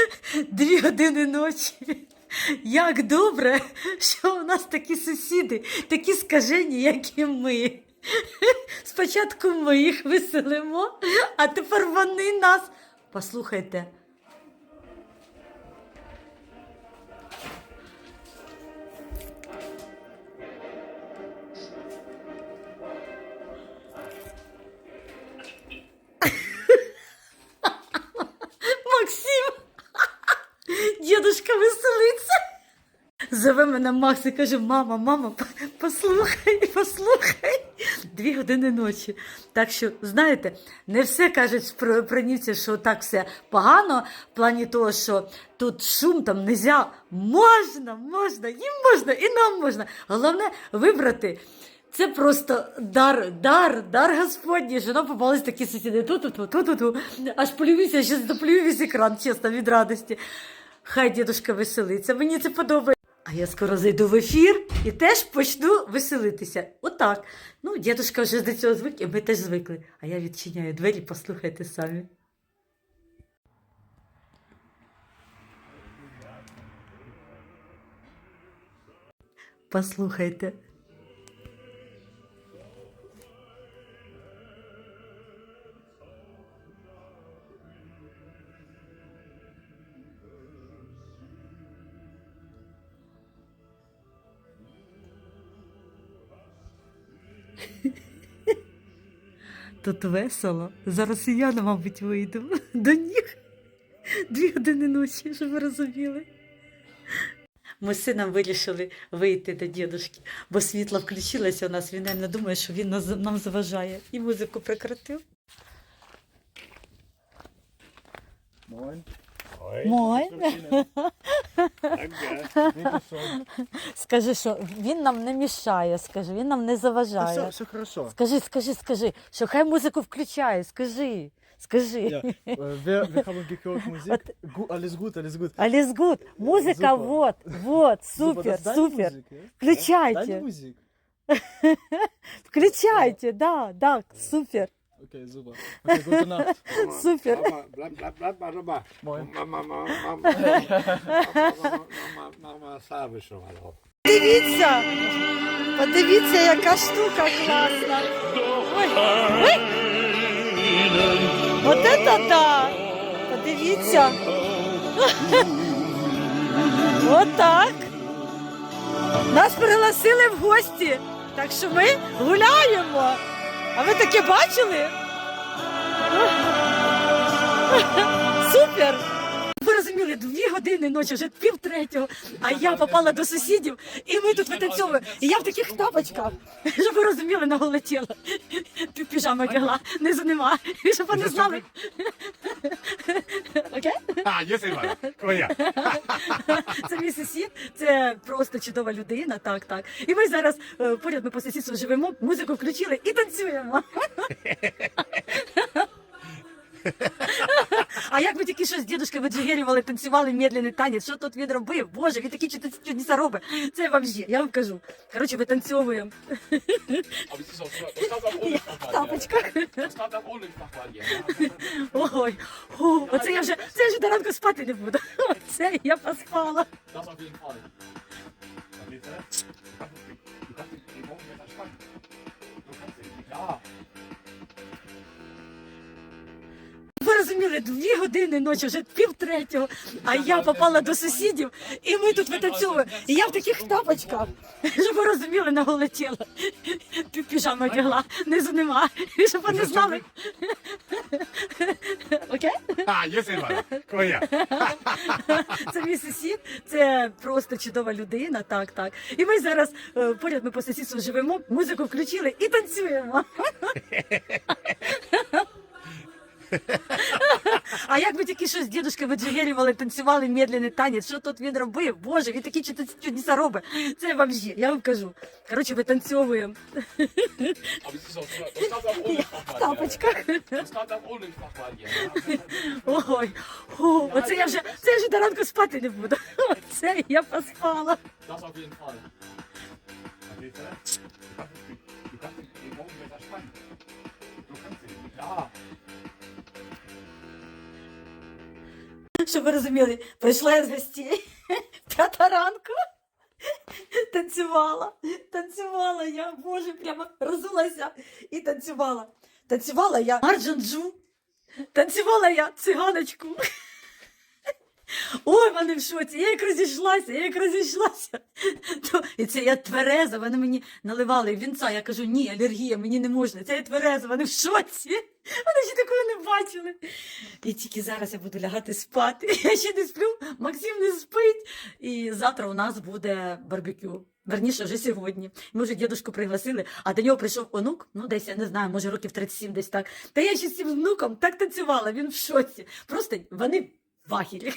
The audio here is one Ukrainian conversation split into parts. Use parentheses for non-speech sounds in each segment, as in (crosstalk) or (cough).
(laughs) Дві години ночі. Як добре, що у нас такі сусіди, такі скажені, як і ми. Спочатку ми їх веселимо, а тепер вони нас. Послухайте. Зове мене Макс і каже: мама, мама, послухай, (laughs) послухай. Дві години ночі. Так що, знаєте, не все кажуть про, про німців, що так все погано, в плані того, що тут шум там нельзя. Можна, можна, їм можна, і нам можна. Головне вибрати. Це просто дар, дар, дар Господній, що нам попались такі сусіди. Ту-ту-ту, ту-ту-ту. Аж полююся, я щас доплюю весь екран, чесно, від радості. Хай дідушка веселиться, мені це подобається. А я скоро зайду в ефір і теж почну веселитися. Отак. Ну, дідушка вже до цього звик, і ми теж звикли. А я відчиняю двері, послухайте самі. Послухайте. (laughs) Тут весело. Зараз і я, мабуть, вийду (laughs) до них. Дві години ночі, щоб ви розуміли. Ми з сином вирішили вийти до дідушки, бо світло включилося у нас. Він не думає, що він нам заважає. І музику прекратив. Moin. Moin. Danke. Скажи, що він нам не мішає, скажи, він нам не заважає. все хорошо. Скажи, скажи, скажи, що хай музику включає, скажи, скажи. Wir, wir haben gehört Musik. Alles gut, alles gut. Аліс гуд, музика, вот, вот, супер, супер. Включайте. (laughs) Включайте, да, да, супер, Okay, super. Okay, gute Nacht. супер. Mama, bleib, bleib, bleib mal nochmal. Moin. Mama, Mama, Mama, Mama, (laughs) Mama, Mama, Sabe schon mal drauf. Подивіться, подивіться, яка штука класна. Ой, ой. От это да. Подивіться. Отак. Нас пригласили в гості. Так що ми гуляємо. А ви таке бачили? Супер! Ви розуміли, дві години ночі, вже пів третього, а я попала до сусідів, і ми тут витанцьовуємо. І я в таких тапочках, щоб ви розуміли, наголетіла. Пі- Піжами одягла, низу нема, І щоб вони знали. Окей? Hier. (laughs) Це мій сусід, це просто чудова людина, так, так. І ми зараз е, поряд ми по сусідству живемо, музику включили і танцюємо. (laughs) А як ми тільки що з дідушкою виджигерювали, танцювали медленний танець, що тут він робив? Боже, він такі чудеса робить. Це вообще, я вам кажу. Коротше, витанцьовуємо. Fachmann Ой, о, оце я вже, це я вже до ранку спати не буду. Оце я поспала. Das auf jeden Fall. Розуміли, дві години ночі, вже пів третього, а я попала до сусідів, і ми тут витанцьовуємо. І я в таких тапочках, щоб ви розуміли, наголетіла. Пі- Піжами одягла, низу нема, щоб вони знали. Окей? Guck mal hier. Це мій сусід, це просто чудова людина, так, так. І ми зараз е, поряд ми по сусідству живемо, музику включили і танцюємо. (laughs) А як ми тільки що з дідушкою виджигерювали, танцювали медленний танець, що тут він робив? Боже, він такі чудеса робить. Це вообще, я вам кажу. Коротше, витанцьовуємо Fachmann Ой, о, оце я вже, це я вже до ранку спати не буду. Оце я поспала. Kannst du Щоб ви розуміли, прийшла я з гостей, п'ята ранку. Танцювала, танцювала я, боже, прямо розулася і танцювала. Танцювала я Марджанджу, танцювала я циганочку. Ой, вони в шоці, я як розійшлася, я як розійшлася. І це я твереза, вони мені наливали вінця. Я кажу, ні, алергія, мені не можна. Це я твереза, вони в шоці. Вони ще такого не бачили. І тільки зараз я буду лягати спати. (laughs) Я ще не сплю, Максим не спить. І завтра у нас буде барбекю. Верніше, вже сьогодні. Ми вже дідушку пригласили, а до нього прийшов онук, ну десь я не знаю, може років 37 десь так. Та я ще з цим внуком так танцювала, він в шоці. Просто вони в ахірі.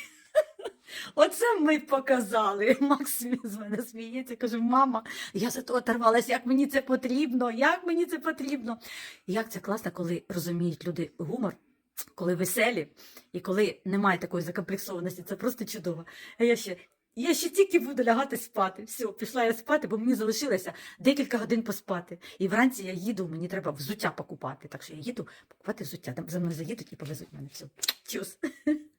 Оце ми показали. (laughs) Максим з мене сміється, каже, мама, я за то оторвалася, як мені це потрібно, як мені це потрібно. Як це класно, коли розуміють люди гумор, коли веселі, і коли немає такої закомплексованості, це просто чудово. А я ще. Я ще тільки буду лягати спати. Все, пішла я спати, бо мені залишилося декілька годин поспати. І вранці я їду, мені треба взуття покупати. Так що я їду покупати взуття. За мною заїдуть і повезуть мене. Все. Чус. (laughs)